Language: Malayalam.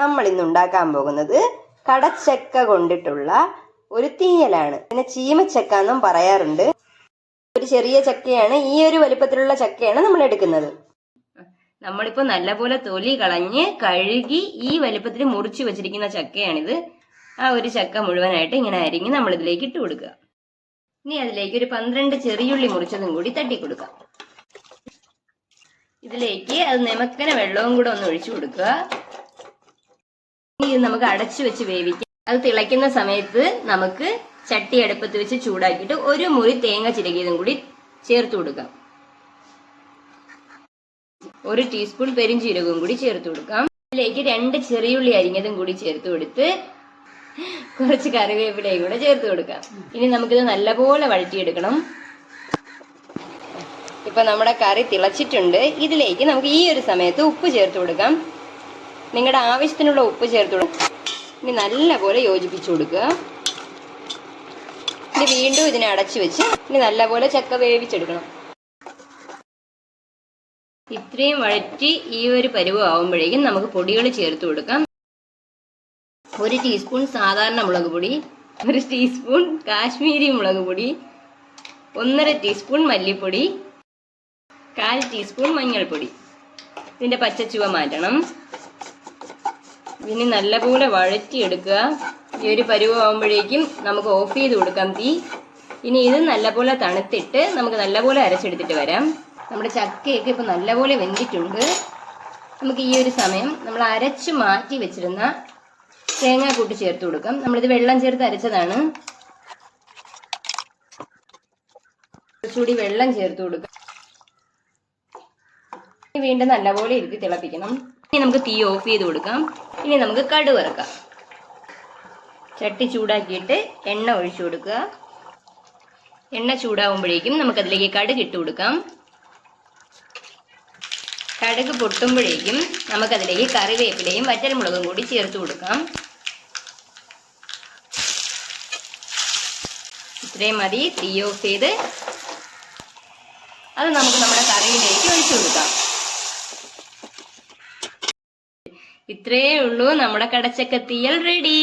നമ്മൾ ഇന്ന് ഉണ്ടാക്കാൻ പോകുന്നത് കടച്ചക്ക കൊണ്ടിട്ടുള്ള ഒരു തീയലാണ്. പിന്നെ ചീമച്ചക്ക എന്നും പറയാറുണ്ട്. ഒരു ചെറിയ ചക്കയാണ്. ഈ ഒരു വലിപ്പത്തിലുള്ള ചക്കയാണ് നമ്മൾ എടുക്കുന്നത്. നമ്മളിപ്പോ നല്ലപോലെ തൊലി കളഞ്ഞ് കഴുകി ഈ വലിപ്പത്തിൽ മുറിച്ചു വെച്ചിരിക്കുന്ന ചക്കയാണിത്. ആ ഒരു ചക്ക മുഴുവനായിട്ട് ഇങ്ങനെ അരിഞ്ഞ് നമ്മൾ ഇതിലേക്ക് ഇട്ട് കൊടുക്കുക. ഇനി അതിലേക്ക് ഒരു പന്ത്രണ്ട് ചെറിയുള്ളി മുറിച്ചതും കൂടി തട്ടി കൊടുക്കാം. ഇതിലേക്ക് അത് നിമക്കന വെള്ളവും കൂടെ ഒന്ന് ഒഴിച്ചു കൊടുക്കുക. ഇത് നമുക്ക് അടച്ചു വെച്ച് വേവിക്കാം. അത് തിളയ്ക്കുന്ന സമയത്ത് നമുക്ക് ചട്ടി അടുപ്പത്ത് വെച്ച് ചൂടാക്കിയിട്ട് ഒരു മുറി തേങ്ങ ചിരകിയതും കൂടി ചേർത്ത് കൊടുക്കാം. ഒരു ടീസ്പൂൺ പെരിഞ്ചീരകവും കൂടി ചേർത്ത് കൊടുക്കാം. അതിലേക്ക് രണ്ട് ചെറിയുള്ളി അരിഞ്ഞതും കൂടി ചേർത്ത് കൊടുത്ത് കുറച്ച് കറിവേപ്പിലയും കൂടെ ചേർത്ത് കൊടുക്കാം. ഇനി നമുക്കിത് നല്ലപോലെ വഴറ്റിയെടുക്കണം. ഇപ്പൊ നമ്മുടെ കറി തിളച്ചിട്ടുണ്ട്. ഇതിലേക്ക് നമുക്ക് ഈ ഒരു സമയത്ത് ഉപ്പ് ചേർത്ത് കൊടുക്കാം. നിങ്ങളുടെ ആവശ്യത്തിനുള്ള ഉപ്പ് ചേർത്തോളൂ ഇനി നല്ലപോലെ യോജിപ്പിച്ചു കൊടുക്കുക. ഇനി വീണ്ടും ഇതിനെ അടച്ചു വെച്ച് ഇനി നല്ലപോലെ ചക്ക വേവിച്ചെടുക്കണം. ഇത്രയും വഴറ്റി ഈ ഒരു പരുവ് ആവുമ്പോഴേക്കും നമുക്ക് പൊടികൾ ചേർത്ത് കൊടുക്കാം. ഒരു ടീസ്പൂൺ സാധാരണ മുളക് പൊടി ഒരു ടീസ്പൂൺ കാശ്മീരി മുളക് പൊടി ഒന്നര ടീസ്പൂൺ മല്ലിപ്പൊടി കാൽ ടീസ്പൂൺ മഞ്ഞൾപ്പൊടി. ഇതിന്റെ പച്ചച്ചുവ മാറ്റണം. ഇനി നല്ലപോലെ വഴറ്റിയെടുക്കുക. ഈ ഒരു പരുവാകുമ്പോഴേക്കും നമുക്ക് ഓഫ് ചെയ്ത് കൊടുക്കാം തീ. ഇനി ഇത് നല്ലപോലെ തണുത്തിട്ട് നമുക്ക് നല്ലപോലെ അരച്ചെടുത്തിട്ട് വരാം. നമ്മുടെ ചക്കയൊക്കെ ഇപ്പൊ നല്ലപോലെ വെന്തിട്ടുണ്ട്. നമുക്ക് ഈ ഒരു സമയം നമ്മൾ അരച്ച് മാറ്റി വെച്ചിരുന്ന തേങ്ങ കൂട്ടി ചേർത്ത് കൊടുക്കാം. നമ്മളിത് വെള്ളം ചേർത്ത് അരച്ചതാണ്. കുറച്ചുകൂടി വെള്ളം ചേർത്ത് കൊടുക്കാം. വീണ്ടും നല്ലപോലെ ഇരുത്തി തിളപ്പിക്കണം. ഇനി നമുക്ക് തീ ഓഫ് ചെയ്ത് കൊടുക്കാം. ഇനി നമുക്ക് കടു വറക്കാം. ചട്ടി ചൂടാക്കിയിട്ട് എണ്ണ ഒഴിച്ചു കൊടുക്കുക. എണ്ണ ചൂടാവുമ്പോഴേക്കും നമുക്കതിലേക്ക് കടുക് ഇട്ട് കൊടുക്കാം. കടുക് പൊട്ടുമ്പോഴേക്കും നമുക്കതിലേക്ക് കറിവേപ്പിലയും വറ്റൽമുളകും കൂടി ചേർത്ത് കൊടുക്കാം. ഇത്രയും മതി തീ ഓഫ് ചെയ്ത്. അത് നമുക്ക് നമ്മുടെ കറിയിലേക്ക് ഒഴിച്ചു കൊടുക്കാം. ഇത്രയേ ഉള്ളൂ നമ്മുടെ കടച്ചക്ക തീയൽ റെഡി.